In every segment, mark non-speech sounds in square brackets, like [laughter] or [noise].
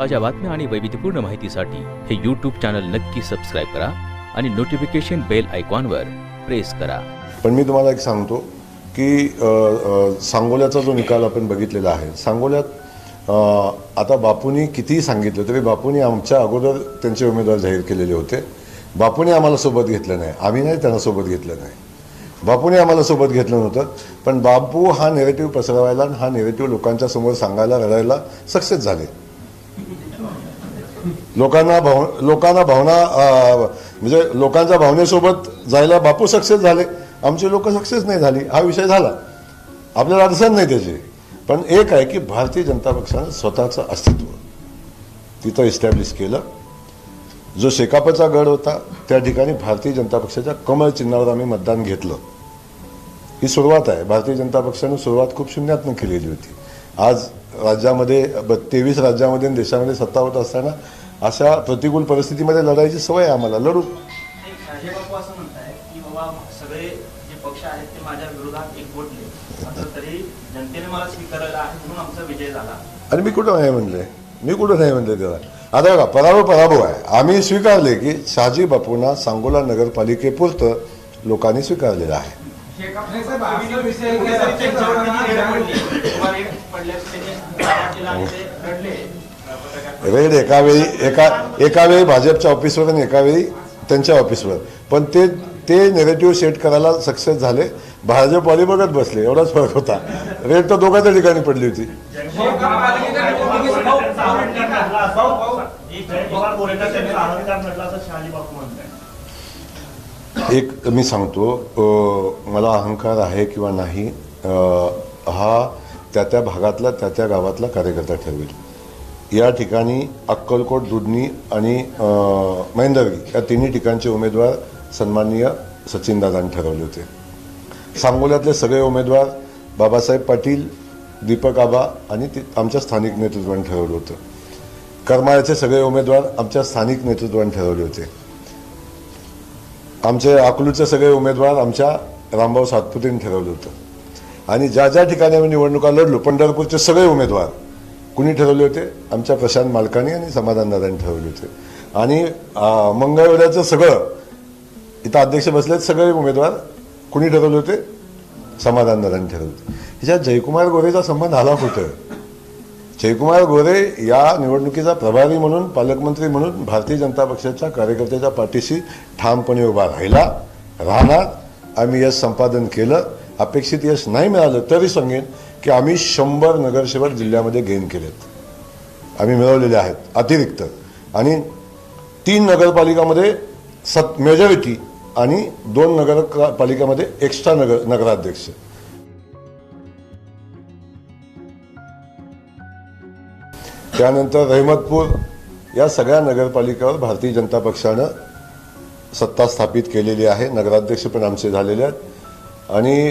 ताज्या बातम्या आणि वैविध्यपूर्ण माहितीसाठी हे यूट्यूब चॅनल नक्की सबस्क्राईब करा आणि नोटिफिकेशन बेल आयकॉनवर प्रेस करा. पण मी तुम्हाला एक सांगतो की अ, अ, सांगोल्याचा जो निकाल आपण बघितलेला आहे सांगोल्यात अ, आता बापूंनी कितीही सांगितलं तरी बापूंनी आमच्या अगोदर त्यांचे उमेदवार जाहीर केलेले होते. बापूंनी आम्हाला सोबत घेतलं नाही आम्ही नाही त्यांना सोबत घेतलं नाही. बापूने आम्हाला सोबत घेतलं नव्हतं पण बापू हा नेरेटिव्ह पसरवायला आणि हा नेरेटिव्ह लोकांच्या समोर सांगायला रडायला सक्सेस झाले. लोकांना भाव लोकांना भावना म्हणजे लोकांच्या भावनेसोबत जायला बापू सक्सेस झाले. आमचे लोक सक्सेस नाही झाली. हा विषय झाला. आपल्याला अडचण नाही त्याची. पण एक आहे की भारतीय जनता पक्षानं स्वतःचं अस्तित्व तिथं इस्टॅब्लिश केलं. जो शेकापचा गड होता त्या ठिकाणी भारतीय जनता पक्षाच्या कमळ चिन्हावर आम्ही मतदान घेतलं. ही सुरुवात आहे. भारतीय जनता पक्षानं सुरुवात खूप शून्यातनं केलेली होती. आज राज्यामध्ये तेवीस राज्यामध्ये आणि देशामध्ये सत्ता होत असताना अशा प्रतिकूल परिस्थितीमध्ये लढायची सवय आहे आम्हाला. लढू. बापू असं म्हणताय की बाबा सगळे जे पक्ष आहेत ते माझ्या विरोधात एकवटले मात्र तरी जनतेने मला स्वीकारलेला आहे म्हणून आमचा विजय झाला. आणि मी कुठं नाही म्हणले? मी कुठं नाही म्हणले त्याला? आता बघा पराभव पराभव आहे. आम्ही स्वीकारले की शहाजी बापूंना सांगोला नगरपालिकेपुरतं लोकांनी स्वीकारलेलं आहे. रेड एकावेळी एका एकावेळी एका वेळी भाजपच्या ऑफिसवर आणि एका वेळी त्यांच्या ऑफिसवर पण ते ते नेगेटिव्ह सेट करायला सक्सेस झाले. भाजपवाले बघत बसले एवढाच फरक होता. रेड तर दोघांच्या ठिकाणी पडली होती. एक मी सांगतो मला अहंकार आहे किंवा नाही हा त्या त्या भागातला त्या त्या गावातला कार्यकर्ता ठरवेल. या ठिकाणी अक्कलकोट दुधनी आणि महेंदरगी या तिन्ही ठिकाणचे उमेदवार सन्माननीय सचिनदादांनी ठरवले होते. सांगोल्यातले सगळे उमेदवार बाबासाहेब पाटील दीपक आबा आणि ते आमच्या स्थानिक नेतृत्वाने ठरवलं होतं. करमाळ्याचे सगळे उमेदवार आमच्या स्थानिक नेतृत्वाने ठरवले होते. आमचे अकलूचे सगळे उमेदवार आमच्या रामभाऊ सातपुतेंनी ठरवलं होतं. आणि ज्या ज्या ठिकाणी आम्ही निवडणुका लढलो पंढरपूरचे सगळे उमेदवार कुणी ठरवले होते? आमच्या प्रशांत मालकाने आणि समाधानदादांनी ठरवले होते. आणि मंगळवेळाचं सगळं इथं अध्यक्ष बसलेत सगळे उमेदवार कुणी ठरवले होते? समाधानदादांनी ठरवले होते. ह्याच्यात जयकुमार गोरेचा संबंध आला कुठं? जयकुमार गोरे या निवडणुकीचा प्रभारी म्हणून पालकमंत्री म्हणून भारतीय जनता पक्षाच्या कार्यकर्त्याच्या पाठीशी ठामपणे उभा राहिला राहणार आम्ही यश संपादन केलं अपेक्षित यश नाही मिळालं तरी सांगेन की आम्ही शंभर नगरसेवक जिल्ह्यामध्ये गेन केलेत. आम्ही मिळवलेले आहेत अतिरिक्त. आणि तीन नगरपालिकामध्ये सत मेजॉरिटी आणि दोन नगर पालिकेमध्ये एक्स्ट्रा नगर नगराध्यक्ष. त्यानंतर रहमतपूर या सगळ्या नगरपालिकावर भारतीय जनता पक्षानं सत्ता स्थापित केलेली आहे. नगराध्यक्ष पण आमचे झालेले आहेत. आणि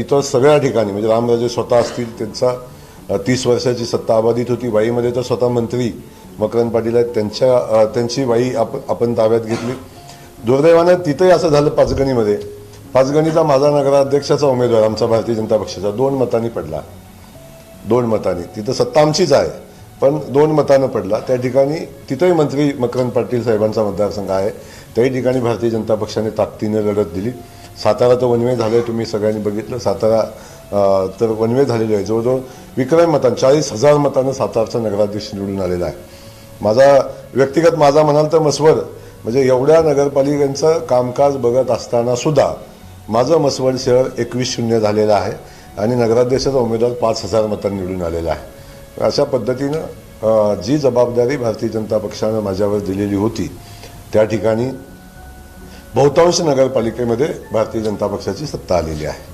इतर सगळ्या ठिकाणी म्हणजे रामराजे स्वतः असतील त्यांचा तीस वर्षाची सत्ता अबाधित होती. वाईमध्ये तर स्वतः मंत्री मकरंद पाटील आहेत. त्यांच्या त्यांची वाई आप आपण ताब्यात घेतली. दुर्दैवानं तिथंही असं झालं पाचगणीमध्ये. पाचगणीचा माझा नगराध्यक्षाचा उमेदवार आमचा भारतीय जनता पक्षाचा. दोन मतांनी पडला. दोन मतांनी. तिथं सत्ता आमचीच आहे. पण दोन मतानं पडला. त्या ठिकाणी तिथंही मंत्री मकरंद पाटील साहेबांचा मतदारसंघ आहे. त्याही ठिकाणी भारतीय जनता पक्षाने ताकदीने लढत दिली. सातारा तर वनवे झालं आहे तुम्ही सगळ्यांनी बघितलं. सातारा तर वनवे झालेलं आहे. जवळजवळ विक्रम मतान चाळीस हजार मतानं सातारचा नगराध्यक्ष निवडून आलेला आहे. माझा व्यक्तिगत माझा म्हणाल तर मसवड म्हणजे एवढ्या नगरपालिकांचं कामकाज बघत असताना सुद्धा माझं मसवड शहर एकवीस शून्य झालेलं आहे आणि नगराध्यक्षाचा उमेदवार पाच हजार मतांनी निवडून आलेला आहे. अशा पद्धतीनं जी जबाबदारी भारतीय जनता पक्षानं माझ्यावर दिलेली होती त्या ठिकाणी बहुतांश नगरपालिकेमध्ये भारतीय जनता पक्षाची सत्ता आलेली आहे.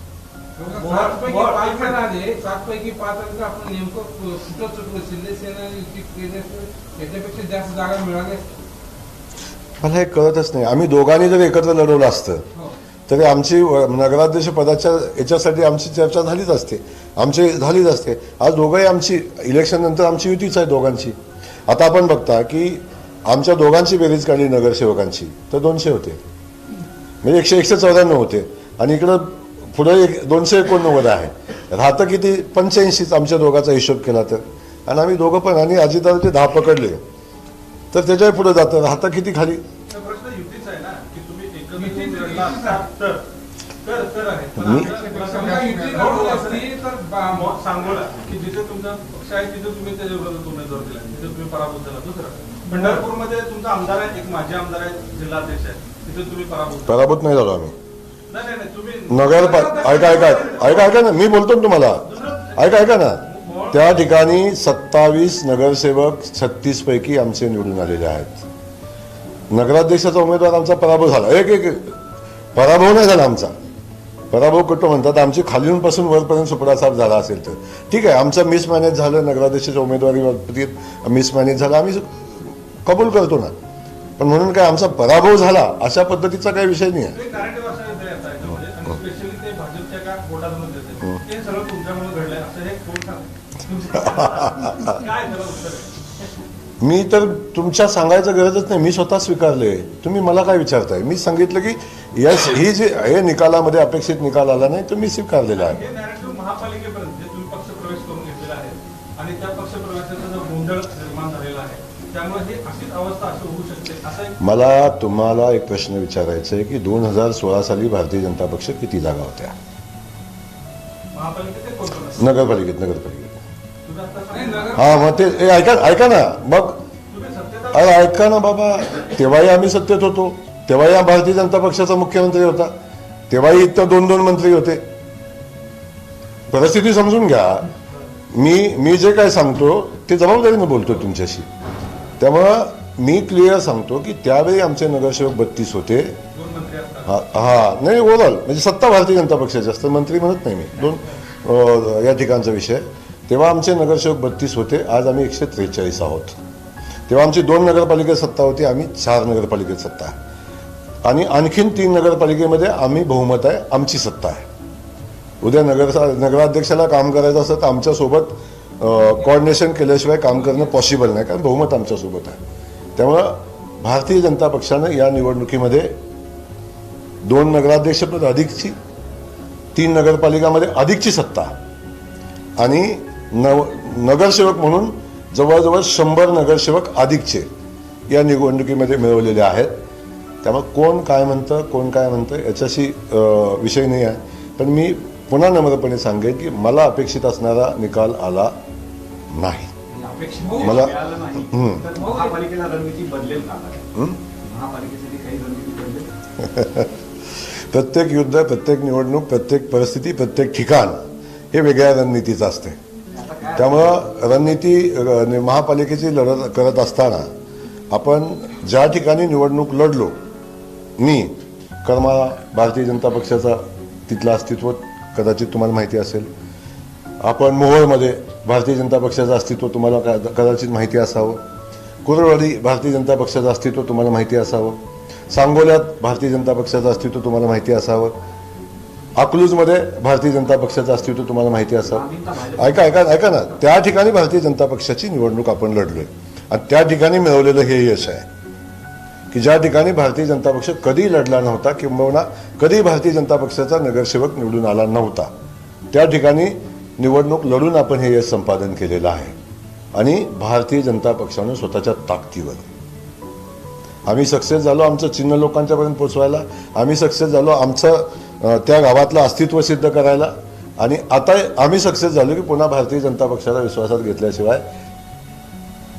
मला हे कळतच नाही. आम्ही दोघांनी जर एकत्र लढवलं असतं हो. तरी आमची नगराध्यक्ष पदाच्या याच्यासाठी आमची चर्चा झालीच असते. आमची झालीच असते. आज दोघंही आमची इलेक्शन नंतर आमची युतीच आहे दोघांची. आता आपण बघता की आमच्या दोघांची बेरीज काढली नगरसेवकांची. तर दोनशे होते. म्हणजे एकशे एकशे चौऱ्याण्णव होते. आणि इकडं पुढे एक दोनशे एकोणनव्वद आहे. राहतं किती? पंच्याऐंशीच आमच्या दोघांचा हिशोब केला तर. आणि आम्ही दोघं पण आणि अजितदादाचे दहा पकडले. तर त्याच्याही पुढे जातं. राहता किती खाली? पंढरपूरमध्ये तुमचा आमदार आहे एक माजी आमदार आहे जिल्हाध्यक्ष आहे. पराभूत. नाही झालो आम्ही. नगर ऐका ऐका ऐका ऐका ना मी बोलतो ना तुम्हाला. ऐका ऐका ना. त्या ठिकाणी सत्तावीस नगरसेवक छत्तीस पैकी आमचे निवडून आलेले आहेत. नगराध्यक्षाचा उमेदवार आमचा पराभव झाला. एक एक. पराभव नाही झाला आमचा. पराभव कुठं म्हणतात? आमची खालीून पासून वरपर्यंत सुपडासाप झाला असेल तर. ठीक आहे आमचं मिसमॅनेज झालं नगराध्यक्षाच्या उमेदवारी मिसमॅनेज झालं. आम्ही कबूल करतो ना. पण म्हणून काय आमचा पराभव झाला अशा पद्धतीचा काही विषय नाही आहे. आहे [laughs] मी तर तुमच्या सांगायचं गरजच नाही मी स्वतः स्वीकारले. तुम्ही मला काय विचारताय? मी सांगितलं की यस ही जे हे निकालामध्ये अपेक्षित निकाल आला नाही तो मी स्वीकारलेला आहे. महापालिकेपर्यंत जे तुम्ही पक्ष प्रवेश करून घेतलेला आहे आणि त्या पक्ष प्रवेशाचा जो गोंधळ निर्माण झालेला आहे मला तुम्हाला एक प्रश्न विचारायचा आहे की दोन हजार सोळा साली भारतीय जनता पक्ष किती जागा होत्या? नगरपालिकेत नगरपालिकेत. हा मग ते ऐका ऐका ना. मग अरे ऐका ना बाबा. तेव्हाही आम्ही सत्तेत होतो. तेव्हाही हा भारतीय जनता पक्षाचा मुख्यमंत्री होता. तेव्हाही इथं दोन दोन मंत्री होते. परिस्थिती समजून घ्या. मी मी जे काय सांगतो ते जबाबदारीने बोलतो तुमच्याशी. त्यामुळं मी क्लिअर सांगतो की त्यावेळी आमचे नगरसेवक बत्तीस होते. हा हा नाही ओव्हरऑल म्हणजे सत्ता भारतीय जनता पक्षाचे असतं मंत्री म्हणत नाही मी. दोन या ठिकाणचा विषय. तेव्हा आमचे नगरसेवक बत्तीस होते आज आम्ही एकशे त्रेचाळीस आहोत. तेव्हा आमची दोन नगरपालिकेत सत्ता होती आम्ही चार नगरपालिकेत सत्ता आहे. आणि आणखीन तीन नगरपालिकेमध्ये आम्ही बहुमत आहे आमची सत्ता आहे. उद्या नगर नगराध्यक्षाला काम करायचं असतं तर आमच्यासोबत कोऑर्डिनेशन केल्याशिवाय काम करणं पॉसिबल नाही कारण बहुमत आमच्यासोबत आहे. त्यामुळं भारतीय जनता पक्षानं या निवडणुकीमध्ये दोन नगराध्यक्षपद अधिकची तीन नगरपालिकामध्ये अधिकची सत्ता आणि नव नगरसेवक म्हणून जवळजवळ शंभर नगरसेवक अधिकचे या निवडणुकीमध्ये मिळवलेले आहेत. त्यामुळे कोण काय म्हणतं कोण काय म्हणतं याच्याशी विषय नाही आहे. पण मी पुन्हा नम्रपणे सांगेन की मला अपेक्षित असणारा निकाल आला. नाही. मला- [laughs] प्रत्येक युद्ध प्रत्येक निवडणूक प्रत्येक परिस्थिती प्रत्येक ठिकाण हे वेगळ्या रणनीतीचं असते. त्यामुळं रणनीती महापालिकेची लढत करत असताना आपण ज्या ठिकाणी निवडणूक लढलो मी कर्मा भारतीय जनता पक्षाचा तिथलं अस्तित्व कदाचित तुम्हाला माहिती असेल. आपण मोहोळमध्ये भारतीय जनता पक्षाचं अस्तित्व तुम्हाला कदाचित माहिती असावं. कुरवाडी भारतीय जनता पक्षाचं अस्तित्व तुम्हाला माहिती असावं. सांगोल्यात भारतीय जनता पक्षाचं अस्तित्व तुम्हाला माहिती असावं. अकलूजमध्ये भारतीय जनता पक्षाचं अस्तित्व तुम्हाला माहिती असावं. ऐका ऐका ऐका ना. त्या ठिकाणी भारतीय जनता पक्षाची निवडणूक आपण लढलोय. आणि त्या ठिकाणी मिळवलेलं हे यश आहे. की ज्या ठिकाणी भारतीय जनता पक्ष कधी लढला नव्हता किंबहुना कधी भारतीय जनता पक्षाचा नगरसेवक निवडून आला नव्हता. त्या ठिकाणी निवडणूक लढून आपण हे यश संपादन केलेलं आहे. आणि भारतीय जनता पक्षानं स्वतःच्या ताकदीवर. आम्ही सक्सेस झालो आमचं चिन्ह लोकांच्यापर्यंत पोचवायला. आम्ही सक्सेस झालो आमचं त्या गावातलं अस्तित्व सिद्ध करायला. आणि आता आम्ही सक्सेस झालो की पुन्हा भारतीय जनता पक्षाला विश्वासात घेतल्याशिवाय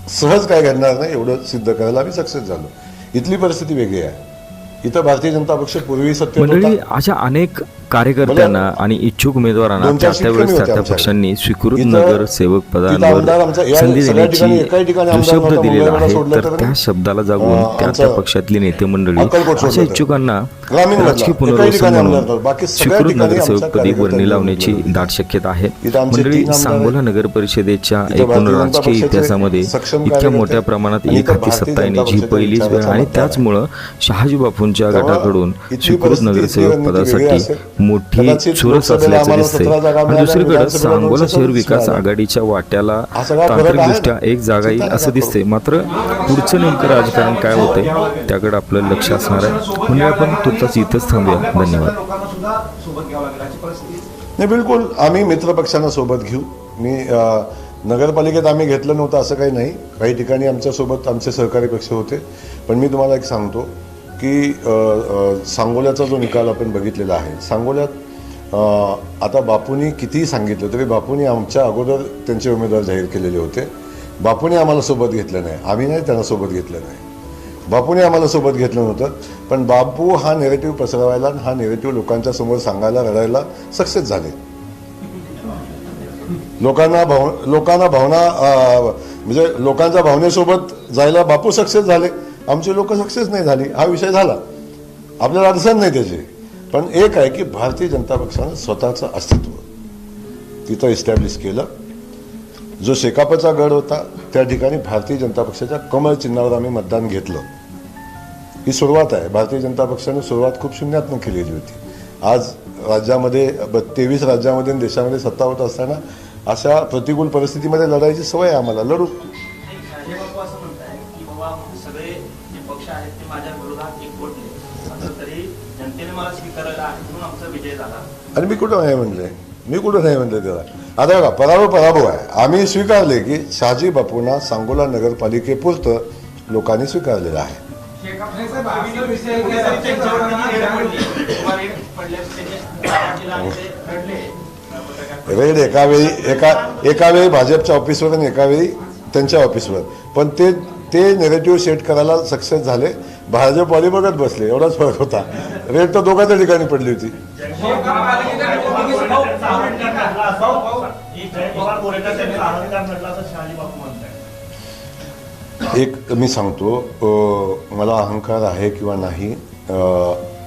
सहज काय घडणार नाही एवढं सिद्ध करायला आम्ही सक्सेस झालो. इथली परिस्थिती वेगळी आहे. इथं भारतीय जनता पक्ष पूर्वी सत्तेत मंडळी अशा अनेक कार्यकर्त्यांना आणि इच्छुक उमेदवारांना त्या त्यावेळेस त्या. पक्षांनी स्वीकृत नगरसेवक पदांवर संधी देण्याची जो शब्द दिलेला आहे तर त्या शब्दाला जागून त्या त्या पक्षातली नेते मंडळी अशा. इच्छुकांना. राजकीय पुनर्वसन म्हणून स्वीकृत नगरसेवक आमच्या पदी कार्यकर्त्यांनी वर्णी लावण्याची दाट शक्यता आहे मंडळी सांगोला. नगर परिषदेच्या एकूण राजकीय इतिहासामध्ये इतक्या मोठ्या प्रमाणात एक हाती सत्ता येण्याची पहिलीच वेळ आणि. त्याचमुळं शहाजी बापूंच्या त्यामुळं गटाकडून स्वीकृत नगरसेवक पदासाठी. मोठी चुरस असल्याचं आम्हाला दिसतंय. 17 जागा आणि मिळाल्या, दुसरीकडे सांगोला 227 शहर विकास. आघाडीच्या वाट्याला तांत्रिकदृष्ट्या. एक जागा येईल असं नका दिसतंय. मात्र पुढचं नेमकं राजकारण काय होतंय त्याकडे आपलं लक्ष असणार आहे. म्हणजे आपण तुर्तास इथंच थांबूया. धन्यवाद. नाही बिलकुल. आम्ही मित्रपक्षांना सोबत घेऊ. मी नगरपालिकेत आम्ही घेतलं नव्हतं असं काही नाही. काही ठिकाणी आमच्यासोबत आमचे सहकारी पक्ष होते. पण मी तुम्हाला एक सांगतो. की सांगोल्याचा जो निकाल आपण बघितलेला आहे सांगोल्यात आता बापूंनी कितीही सांगितलं तरी बापूंनी आमच्या अगोदर त्यांचे उमेदवार जाहीर केलेले होते. बापूंनी आम्हाला सोबत घेतलं नाही आम्ही नाही त्यांना सोबत घेतलं नाही. बापूने आम्हाला सोबत घेतलं नव्हतं पण बापू हा नेरेटिव्ह पसरवायला आणि हा नेरेटिव्ह लोकांच्या समोर सांगायला रडायला सक्सेस झाले. लोकांना भाव लोकांना भावना म्हणजे लोकांच्या भावनेसोबत जायला बापू सक्सेस झाले. आमची लोक सक्सेस नाही झाली. हा विषय झाला. आपल्याला अडचण नाही त्याची. पण एक आहे की भारतीय जनता पक्षानं स्वतःचं अस्तित्व तिथं इस्टॅब्लिश केलं. जो शेकापचा गड होता त्या ठिकाणी भारतीय जनता पक्षाच्या कमळ चिन्हावर आम्ही मतदान घेतलं. ही सुरुवात आहे. भारतीय जनता पक्षाने सुरुवात खूप शून्यातनं केलेली होती. आज राज्यामध्ये तेवीस राज्यामध्ये देशामध्ये सत्ता होत असताना अशा प्रतिकूल परिस्थितीमध्ये लढायची सवय आहे आम्हाला. लढू. आणि मी कुठं नाही म्हणले? मी कुठं नाही म्हणले त्याला? आता बघा पराभव पराभव आहे. आम्ही स्वीकारले की शहाजी बापूंना सांगोला नगरपालिकेपुरतं लोकांनी स्वीकारलेलं आहे. रेड एकावेळी एका वेळी एका एका वेळी भाजपच्या ऑफिसवर आणि एका वेळी त्यांच्या ऑफिसवर. पण ते ते नेगेटिव्ह सेट करायला सक्सेस झाले. भाजपवाले बघत बसले एवढाच फरक होता. रेट तर दोघांच्या ठिकाणी पडली होती. एक मी सांगतो मला अहंकार आहे किंवा नाही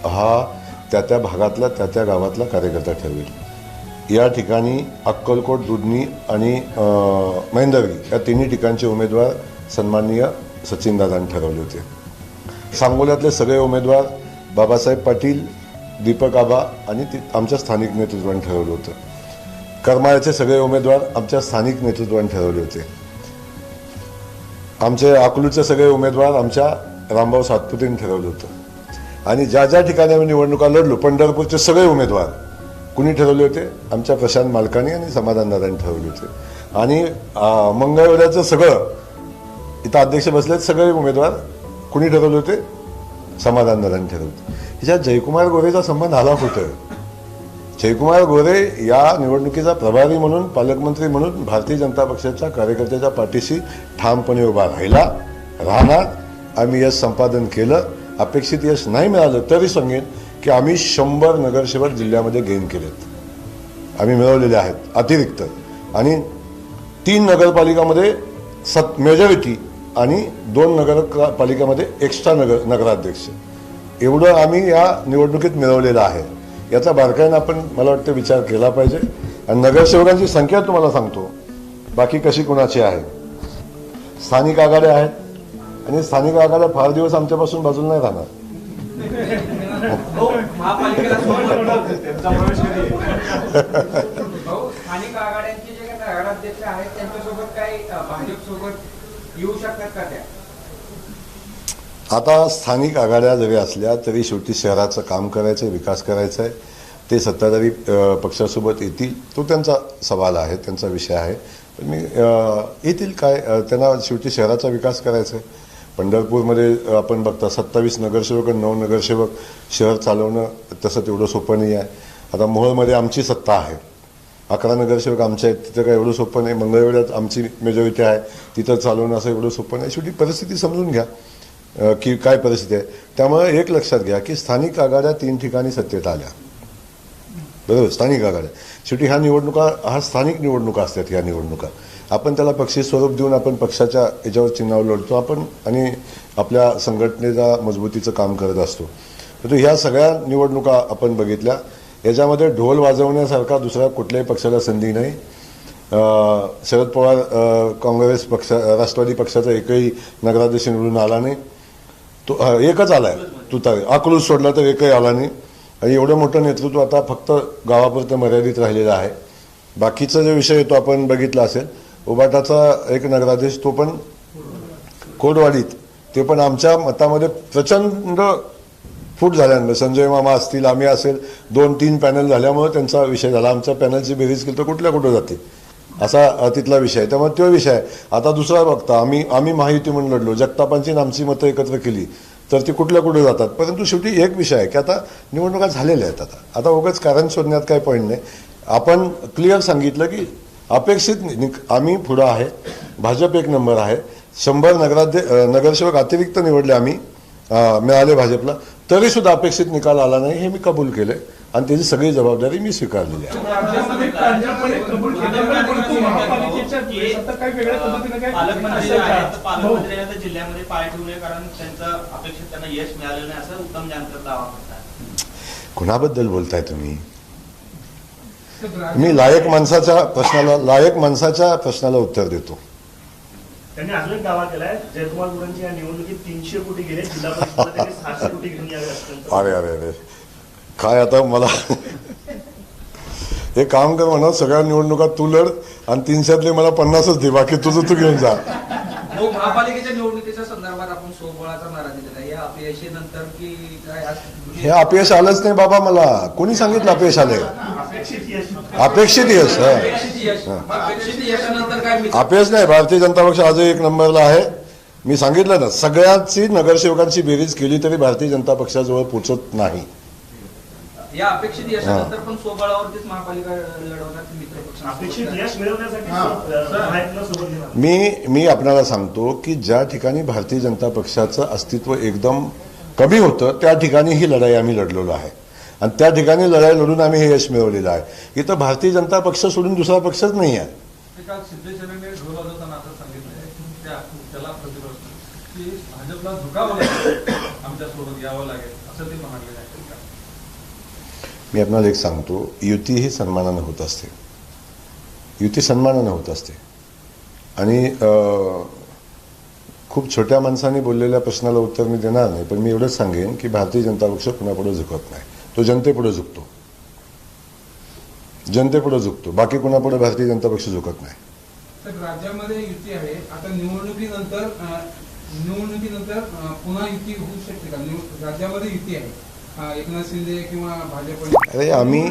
हा त्या त्या भागातला त्या त्या गावातला कार्यकर्ता ठरवेल. या ठिकाणी अक्कलकोट दुधनी आणि अ, महेंदरगी या तिन्ही ठिकाणचे उमेदवार सन्माननीय सचिनदादांनी ठरवले होते. सांगोल्यातले सगळे उमेदवार बाबासाहेब पाटील दीपक आबा आणि आमच्या स्थानिक नेतृत्वाने ठरवलं होतं. करमाळ्याचे सगळे उमेदवार आमच्या स्थानिक नेतृत्वाने ठरवले होते. आमचे अकलूचे सगळे उमेदवार आमच्या रामभाऊ सातपुतेने ठरवलं होतं. आणि ज्या ज्या ठिकाणी आम्ही निवडणुका लढलो पंढरपूरचे सगळे उमेदवार कुणी ठरवले होते? आमच्या प्रशांत मालकानी आणि समाधानदादांनी ठरवले होते. आणि अं, सगळं इथं अध्यक्ष बसलेत सगळे उमेदवार कुणी ठरवले होते? समाधानदादांनी ठरवले होते. ह्याच्यात जयकुमार गोरेचा संबंध आला कुठं जयकुमार गोरे या निवडणुकीचा प्रभारी म्हणून पालकमंत्री म्हणून भारतीय जनता पक्षाच्या कार्यकर्त्याच्या पाठीशी ठामपणे उभा राहिला. राहणार. आम्ही यश संपादन केलं. अपेक्षित यश नाही मिळालं तरी सांगेन की आम्ही शंभर नगरसेवक जिल्ह्यामध्ये गेन केलेत. आम्ही मिळवलेले आहेत अतिरिक्त. आणि तीन नगरपालिकामध्ये सत मेजॉरिटी आणि दोन नगर पालिकेमध्ये एक्स्ट्रा नगर नगराध्यक्ष. एवढं आम्ही या निवडणुकीत मिळवलेलं आहे. याचा बारकाईनं आपण मला वाटतं विचार केला पाहिजे. आणि नगरसेवकांची संख्या तुम्हाला सांगतो. बाकी कशी कुणाची आहे? स्थानिक आघाड्या आहेत. आणि स्थानिक आघाड्या फार दिवस आमच्यापासून बाजूला नाही राहणार महापालिकेला सोडलं. त्यांचा प्रवेश कधी आहे? भाऊ स्थानिक आघाड्यांचे जे काही नगराध्यक्ष आहेत त्यांच्यासोबत काही अ, भाजपसोबत येऊ शकतात का त्या? आता स्थानिक आघाड्या जरी असल्या तरी शेवटी शहराचं काम करायचं आहे विकास करायचा आहे ते सत्ताधारी पक्षासोबत येतील तो त्यांचा सवाल आहे त्यांचा विषय आहे. पण मी येतील काय? त्यांना शेवटी शहराचा विकास करायचा आहे पंढरपूरमध्ये आपण बघता सत्तावीस नगरसेवक आणि नऊ नगरसेवक शहर चालवणं तसं तेवढं सोपं नाही आहे आता मोहोळमध्ये आमची सत्ता आहे. अकरा नगरसेवक आमच्या आहेत. तिथं काय एवढं सोपं नाही. मंगळवेढ्यात आमची मेजॉरिटी आहे. तिथं चालवणं असं एवढं सोपं नाही. शेवटी परिस्थिती समजून घ्या. की काय परिस्थिती आहे. त्यामुळे एक लक्षात घ्या की स्थानिक आघाड्या तीन ठिकाणी सत्तेत आल्या. बरोबर? स्थानिक आघाड्या. शेवटी ह्या निवडणुका हा स्थानिक निवडणुका असतात ह्या निवडणुका. आपण त्याला पक्षी स्वरूप देऊन आपण पक्षाच्या याच्यावर चिन्हावर लढतो. आपण आणि आपल्या संघटनेचा मजबूतीचं काम करत असतो. परंतु ह्या सगळ्या निवडणुका आपण बघितल्या. याच्यामध्ये ढोल वाजवण्यासारखा दुसऱ्या कुठल्याही पक्षाला संधी नाही. शरद पवार काँग्रेस पक्ष राष्ट्रवादी पक्षाचा एकही नगराध्यक्ष निवडून आला नाही. तो हा, एकच आलाय. तुतारी. अकलूज सोडला तर एकही आला नाही. आणि एवढं मोठं नेतृत्व आता फक्त गावापुरतं मर्यादित राहिलेलं आहे. बाकीचा जो विषय तो आपण बघितला असेल उबाटाचा एक नगराध्यक्ष तो पण कोडवाडीत ते पण आमच्या मतामध्ये प्रचंड फूट झाल्यानंतर संजय मामा असतील आम्ही असेल दोन तीन पॅनल झाल्यामुळे त्यांचा विषय झाला. आमच्या पॅनलची बेरीज केली तर कुठल्या कुठं जाते असा तिथला विषय आहे. त्यामुळे तो विषय आहे. आता दुसरा बघता आम्ही आम्ही महायुती म्हणून लढलो. जगतापांची आमची मतं एकत्र केली तर ती कुठल्या कुठे जातात? परंतु शेवटी एक विषय आहे की आता निवडणुका झालेल्या आहेत आता. आता उगाच कारण शोधण्यात काही पॉईंट नाही. आपण क्लिअर सांगितलं की अपेक्षित निक- आम्ही पुढं आहे. भाजप एक नंबर आहे. शंभर नगराध्य नगरसेवक अतिरिक्त निवडले आम्ही. मिळाले भाजपला. तरी सुद्धा अपेक्षित निकाल आला नाही हे मी कबूल केले आणि त्याची सगळी जबाबदारी मी स्वीकारलेली आहे. कुणाबद्दल बोलताय तुम्ही? मी लायक माणसाच्या प्रश्नाला लायक माणसाच्या प्रश्नाला उत्तर देतो. त्यांनी अजून एक दावा केलाय जयकुमार गुरांची या निवडणुकीत तीनशे कोटी गेले जिल्हा परिषदेला त्यांनी सहाशे कोटी घेऊन यावे असं अरे अरे अरे. काय आता मला हे काम कर म्हणा सगळ्या निवडणुका तू लढ आणि तीनशेतले मला पन्नासच दे बाकी तुझं तू घेऊन जा. महापालिकेच्या निवडणुकीच्या संदर्भात आपण सोबळाचा नारा दिलेला या अपयशानंतर की काय हे अपयश आलंच नाही बाबा मला. कोणी सांगितलं अपयश आले अपेक्षित यश हा. अपयश नाही भारतीय जनता पक्ष आजही एक नंबरला आहे. मी सांगितलं ना सगळ्यांची नगरसेवकांची बेरीज केली तरी भारतीय जनता पक्षाजवळ पोचत नाही. या अपेक्षित यशानंतर पण स्वबळावरतीच महापालिका लढवणार मित्र पक्ष अपेक्षित यश मिळवण्यासाठी महायुतीला सोबत घेणार मी मी आपल्याला सांगतो की ज्या ठिकाणी भारतीय जनता पक्षाचं अस्तित्व एकदम कमी होतं त्या ठिकाणी ही लढाई आम्ही लढलेलो आहे. आणि त्या ठिकाणी लढाई लढून आम्ही हे यश मिळवलेलं आहे. इथं भारतीय जनता पक्ष सोडून दुसरा पक्षच नाही आहे. मी आपल्याला एक सांगतो युती ही सन्मानानं होत असते. युती सन्मानानं होत असते. आणि खूप छोट्या माणसाने बोललेल्या प्रश्नाला उत्तर मी देणार नाही पण मी एवढंच सांगेन की भारतीय जनता पक्ष कुणापुढे झुकत नाही. तो जनतेपुढे झुकतो. जनतेपुढे झुकतो. बाकी कुणापुढे भारतीय जनता पक्ष झुकत नाही. राज्यामध्ये युती आहे. आता निवडणुकीनंतर निवडणुकीनंतर पुन्हा युती होऊ शकते का? राज्यामध्ये युती आहे. अं, एकनाथ शिंदे किंवा भाजप अरे आम्ही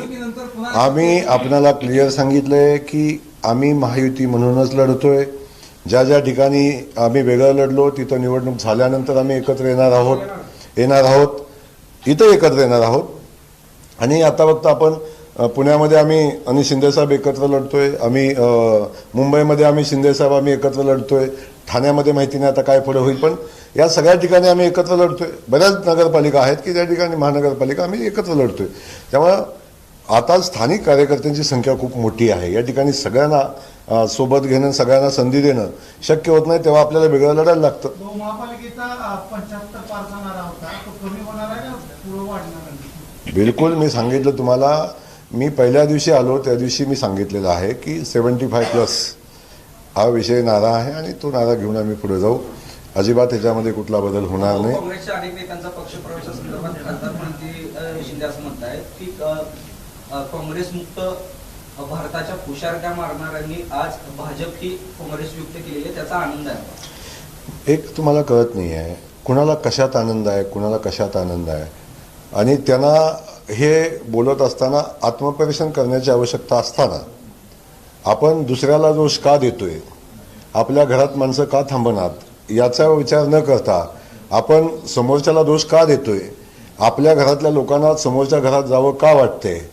आम्ही आपणाला क्लिअर सांगितलंय की आम्ही महायुती म्हणूनच लढतोय. ज्या ज्या ठिकाणी आम्ही वेगळं लढलो तिथं निवडणूक झाल्यानंतर आम्ही एकत्र येणार आहोत. येणार आहोत. इथं एकत्र येणार आहोत. आणि आता फक्त आपण पुण्यामध्ये आम्ही आणि शिंदेसाहेब एकत्र लढतोय. आम्ही मुंबईमध्ये आम्ही शिंदेसाहेब आम्ही एकत्र लढतोय. ठाण्यामध्ये माहिती नाही आता काय पुढे होईल पण या सगळ्या ठिकाणी आम्ही एकत्र लढतोय. बऱ्याच नगरपालिका आहेत की त्या ठिकाणी महानगरपालिका आम्ही एकत्र लढतोय. त्यामुळं आता स्थानिक कार्यकर्त्यांची संख्या खूप मोठी आहे. या ठिकाणी सगळ्यांना सोबत घेणं सगळ्यांना संधी देणं शक्य होत नाही तेव्हा आपल्याला वेगळं लढायला लागतं. तो महापालिकेचा बिलकुल मी सांगितलं तुम्हाला मी पहिल्या दिवशी आलो त्या दिवशी मी सांगितलेलं आहे की सेवन्टी फाय प्लस हा विषय नारा आहे आणि तो नारा घेऊन आम्ही पुढे जाऊ. अजिबात त्याच्यामध्ये कुठला बदल होणार नाही. भारताच्या मारणाऱ्यांनी आज भाजप ही काँग्रेस युक्त केलेली आहे त्याचा आनंद आहे. एक तुम्हाला कळत नाही आहे कुणाला कशात आनंद आहे कुणाला कशात आनंद आहे? आणि त्यांना हे बोलत असताना आत्मपरीक्षण करण्याची आवश्यकता असताना आपण दुसऱ्याला दोष का देतोय? आपल्या घरात माणसं का थांबणार? याचा विचार न करता आपण समोरच्याला दोष का देतोय? आपल्या घरातल्या लोकांना समोरच्या घरात जावं का वाटते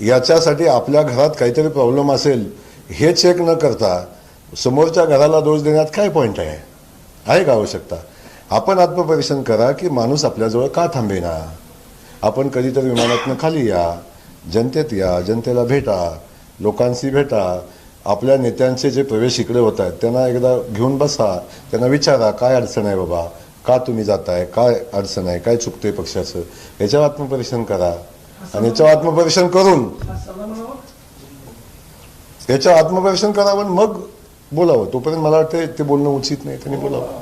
याच्यासाठी आपल्या घरात काहीतरी प्रॉब्लेम असेल हे चेक न करता समोरच्या घराला दोष देण्यात काय पॉईंट आहे? आहे का आवश्यकता? आपण आत्मपरीक्षण करा की माणूस आपल्याजवळ का थांबेना? आपण कधीतरी विमानातनं खाली या जनतेत या जनतेला भेटा लोकांशी भेटा आपल्या नेत्यांचे जे प्रवेश इकडे होत आहेत त्यांना एकदा घेऊन बसा त्यांना विचारा काय अडचण आहे बाबा? का तुम्ही जाताय? काय अडचण आहे? काय चुकते पक्षाचं? याच्यावर आत्मपरीक्षण करा. आणि याच्यावर आत्मपरीक्षण करून याच्यावर आत्मपरीक्षण करावं पण मग बोलावं. तोपर्यंत मला वाटतं ते बोलणं उचित नाही त्यांनी बोलावं.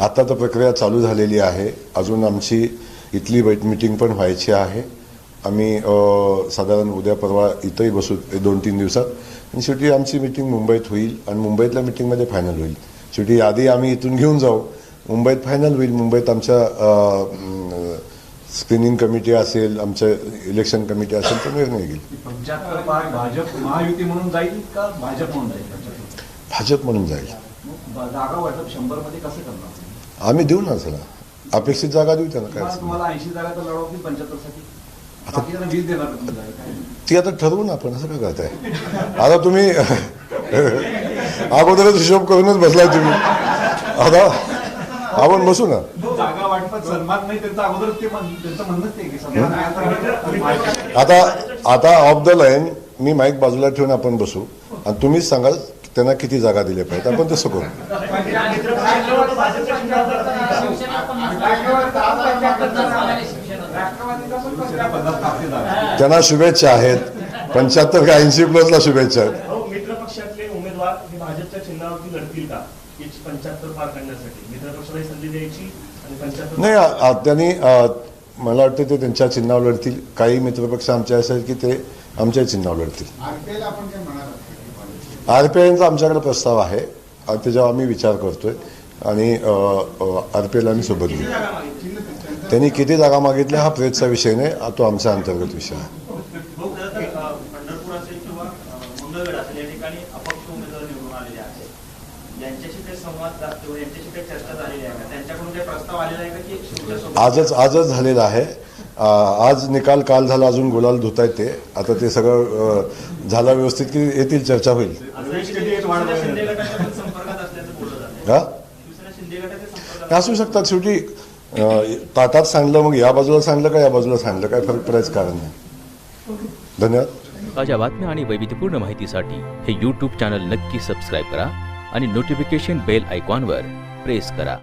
आता तर प्रक्रिया चालू झालेली आहे. अजून आमची इथली बैठ मिटिंग पण व्हायची आहे. आम्ही साधारण उद्या परवा इथंही बसू दोन तीन दिवसात. आणि शेवटी आमची मिटिंग मुंबईत होईल आणि मुंबईतल्या मिटिंगमध्ये फायनल होईल. शेवटी यादी आम्ही इथून घेऊन जाऊ. मुंबईत फायनल होईल. मुंबईत आमच्या स्क्रिनिंग कमिटी असेल आमचं इलेक्शन कमिटी असेल तर निर्णय घेईल. भाजप महायुती म्हणून जाईल का भाजप म्हणून जाईल? पंच्याहत्तर? भाजप म्हणून जाईल. मग जागा वाटप कसं करणार? आम्ही देऊ ना त्याला अपेक्षित जागा देऊ त्यांना काय ऐंशी जागा तर? ती आता ठरवू ना आपण असं काय करताय? आता तुम्ही अगोदरच हिशोब करूनच बसलाय तुम्ही. आता आपण बसू ना. आता- आता आता ऑफ द लाईन मी माईक बाजूला ठेवून आपण बसू. आणि तुम्हीच सांगाल त्यांना किती जागा दिल्या पाहिजेत. आपण तसं करू. त्यांना शुभेच्छा आहेत. पंच्याहत्तर का ऐंशी प्लसला शुभेच्छा आहेत. अहो, मित्र पक्षातले उमेदवार हे भाजपच्या चिन्हावरती लढतील का? पंच्याहत्तर पार करण्यासाठी. मित्र पक्षाला संधी द्यायची नाही त्यांनी मला वाटतं ते त्यांच्या चिन्हावर लढतील. काही मित्रपक्ष आमचे असेल की ते आमच्या चिन्हावर लढतील. आरपीएल आपण काय म्हणाल? आर पी आयचा आमच्याकडे प्रस्ताव आहे. आणि त्याच्यावर आम्ही विचार करतोय. आणि आर पी एल आम्ही सोबत घेऊ त्यांनी किती जागा मागितल्या हा प्रेतचा विषय नाही तो आमचा अंतर्गत विषय आहे. आजच आजच झालेला आहे. आज निकाल काल झाला अजून गुलाल धुतायत ते. आता ते सगळं झाला व्यवस्थित की येतील चर्चा होईल असं शिंदे शिंदे गटाच्या पण संपर्कात असल्याचं बोललं जातं हा शिवसेना शिंदे गटाच्या संपर्कात हे असू शकतात. शेवटी तातात ताटात सांडलं मग या बाजूला सांडलं का या बाजूला सांडलं? काय फरक पडायचं कारण नाही. धन्यवाद. ताज्या बातम्या आणि वैविध्यपूर्ण माहितीसाठी हे यूट्यूब चॅनल नक्की सबस्क्राईब करा आणि नोटिफिकेशन बेल आयकॉनवर प्रेस करा.